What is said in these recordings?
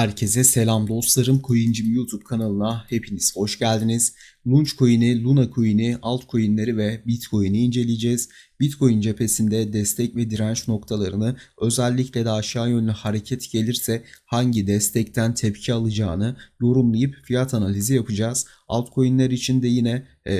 Herkese selam dostlarım. Coincim YouTube kanalına hepiniz hoş geldiniz. Launchcoin'i, Luna Coin'i, altcoin'leri ve Bitcoin'i inceleyeceğiz. Bitcoin cephesinde destek ve direnç noktalarını özellikle de aşağı yönlü hareket gelirse hangi destekten tepki alacağını yorumlayıp fiyat analizi yapacağız. Altcoin'ler için de yine e,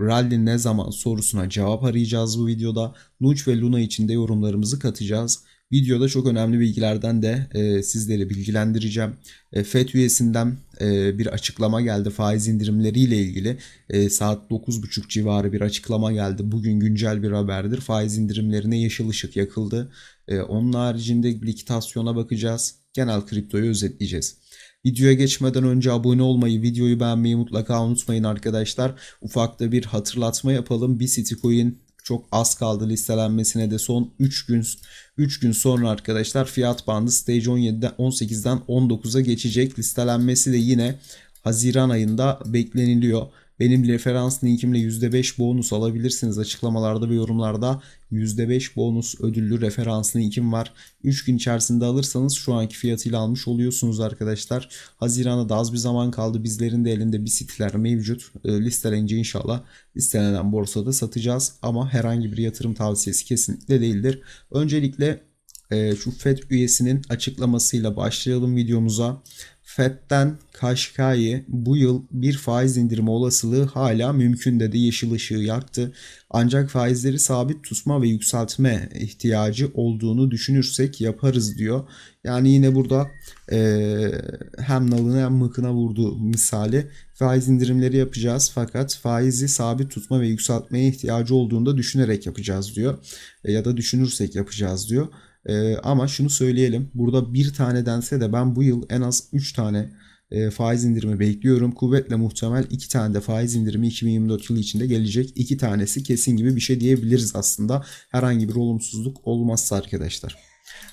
rally ne zaman sorusuna cevap arayacağız bu videoda. Launch ve Luna için de yorumlarımızı katacağız. Videoda çok önemli bilgilerden de e, sizleri bilgilendireceğim. E, FED üyesinden e, bir açıklama geldi faiz indirimleriyle ilgili. E, saat 9.30 civarı bir açıklama geldi. Bugün güncel bir haberdir. Faiz indirimlerine yeşil ışık yakıldı. E, onun haricinde likitasyona bakacağız. Genel kriptoyu özetleyeceğiz. Videoya geçmeden önce abone olmayı, videoyu beğenmeyi mutlaka unutmayın arkadaşlar. Ufak da bir hatırlatma yapalım. Bir Citycoin çok az kaldı listelenmesine de son 3 gün 3 gün sonra arkadaşlar fiyat bandı stage 17'den 18'den 19'a geçecek. Listelenmesi de yine Haziran ayında bekleniliyor. Benim referans linkimle %5 bonus alabilirsiniz. Açıklamalarda ve yorumlarda %5 bonus ödüllü referans linkim var. 3 gün içerisinde alırsanız şu anki fiyatıyla almış oluyorsunuz arkadaşlar. Haziran'a da az bir zaman kaldı. Bizlerin de elinde bir sitler mevcut. E, listelenince inşallah listelenen borsada satacağız. Ama herhangi bir yatırım tavsiyesi kesinlikle değildir. Öncelikle e, şu FED üyesinin açıklamasıyla başlayalım videomuza. FED'den Kaşkay'ı bu yıl bir faiz indirme olasılığı hala mümkün dedi yeşil ışığı yaktı. Ancak faizleri sabit tutma ve yükseltme ihtiyacı olduğunu düşünürsek yaparız diyor. Yani yine burada e, hem nalına hem mıkına vurdu misali faiz indirimleri yapacağız fakat faizi sabit tutma ve yükseltmeye ihtiyacı olduğunu da düşünerek yapacağız diyor. E, ya da düşünürsek yapacağız diyor. E, ama şunu söyleyelim. Burada bir tane dense de ben bu yıl en az 3 tane e, faiz indirimi bekliyorum. Kuvvetle muhtemel 2 tane de faiz indirimi 2024 yılı içinde gelecek. 2 tanesi kesin gibi bir şey diyebiliriz aslında. Herhangi bir olumsuzluk olmazsa arkadaşlar.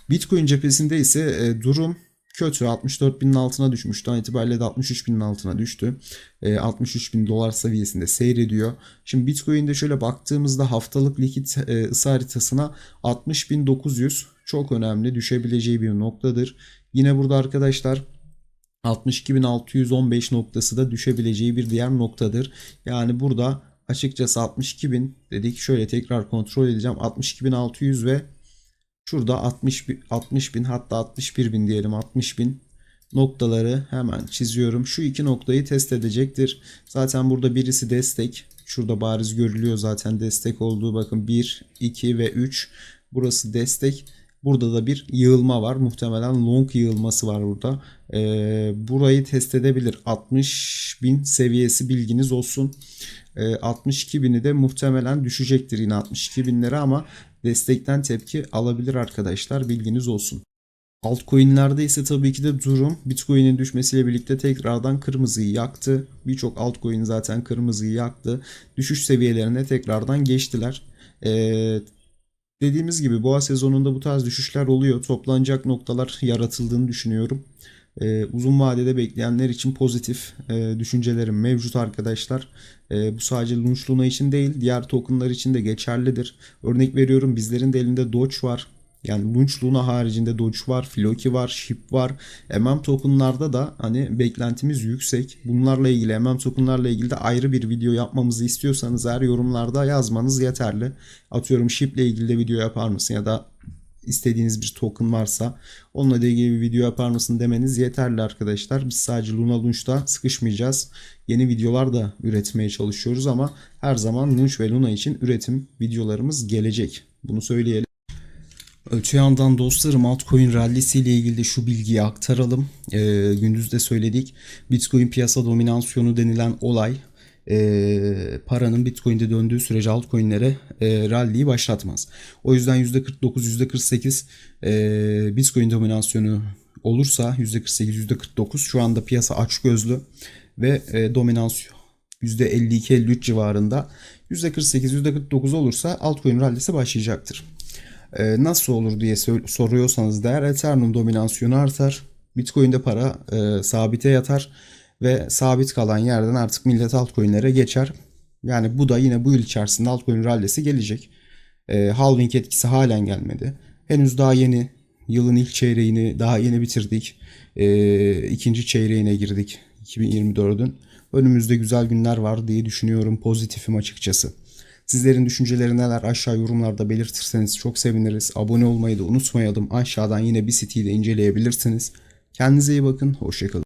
Bitcoin cephesinde ise e, durum kötü. 64 binin altına düşmüştü. An itibariyle de 63 binin altına düştü. E, 63 bin dolar seviyesinde seyrediyor. Şimdi Bitcoin'de şöyle baktığımızda haftalık likit e, ısı haritasına 60.900 çok önemli düşebileceği bir noktadır. Yine burada arkadaşlar 62.615 noktası da düşebileceği bir diğer noktadır. Yani burada açıkçası 62.000 dedik. Şöyle tekrar kontrol edeceğim. 62.600 ve şurada 60 60 bin hatta 61 bin diyelim 60 bin noktaları hemen çiziyorum. Şu iki noktayı test edecektir. Zaten burada birisi destek. Şurada bariz görülüyor zaten destek olduğu bakın 1, 2 ve 3. Burası destek. Burada da bir yığılma var. Muhtemelen long yığılması var burada. Ee, burayı test edebilir. 60 bin seviyesi bilginiz olsun. Ee, 62 bini de muhtemelen düşecektir yine 62 binlere ama destekten tepki alabilir arkadaşlar. Bilginiz olsun. Altcoin'lerde ise tabii ki de durum Bitcoin'in düşmesiyle birlikte tekrardan kırmızıyı yaktı. Birçok altcoin zaten kırmızıyı yaktı. Düşüş seviyelerine tekrardan geçtiler. Ee, Dediğimiz gibi boğa sezonunda bu tarz düşüşler oluyor. Toplanacak noktalar yaratıldığını düşünüyorum. Ee, uzun vadede bekleyenler için pozitif e, düşüncelerim mevcut arkadaşlar. E, bu sadece Lunch Luna için değil diğer tokenlar için de geçerlidir. Örnek veriyorum bizlerin de elinde Doge var. Yani Launch Luna haricinde Doge var, Floki var, Ship var. MM tokenlarda da hani beklentimiz yüksek. Bunlarla ilgili MM tokenlarla ilgili de ayrı bir video yapmamızı istiyorsanız eğer yorumlarda yazmanız yeterli. Atıyorum Ship ile ilgili de video yapar mısın ya da istediğiniz bir token varsa onunla ilgili bir video yapar mısın demeniz yeterli arkadaşlar. Biz sadece Luna Launch'ta sıkışmayacağız. Yeni videolar da üretmeye çalışıyoruz ama her zaman Launch ve Luna için üretim videolarımız gelecek. Bunu söyleyelim. Öte yandan dostlarım altcoin rallisi ile ilgili de şu bilgiyi aktaralım. E, gündüz de söyledik. Bitcoin piyasa dominasyonu denilen olay e, paranın Bitcoin'de döndüğü sürece altcoin'lere e, rally'yi başlatmaz. O yüzden %49, %48 e, Bitcoin dominasyonu olursa %48, %49 şu anda piyasa aç gözlü ve e, dominasyon %52-53 civarında %48, %49 olursa altcoin rallisi başlayacaktır. Ee, nasıl olur diye soruyorsanız değer Ethereum dominasyonu artar. Bitcoin'de para e, sabite yatar ve sabit kalan yerden artık millet altcoin'lere geçer. Yani bu da yine bu yıl içerisinde altcoin rallisi gelecek. E, halving etkisi halen gelmedi. Henüz daha yeni Yılın ilk çeyreğini daha yeni bitirdik. Ee, ikinci çeyreğine girdik 2024'ün. Önümüzde güzel günler var diye düşünüyorum. Pozitifim açıkçası. Sizlerin düşünceleri neler aşağı yorumlarda belirtirseniz çok seviniriz. Abone olmayı da unutmayalım. Aşağıdan yine bir siteyi de inceleyebilirsiniz. Kendinize iyi bakın. Hoşçakalın.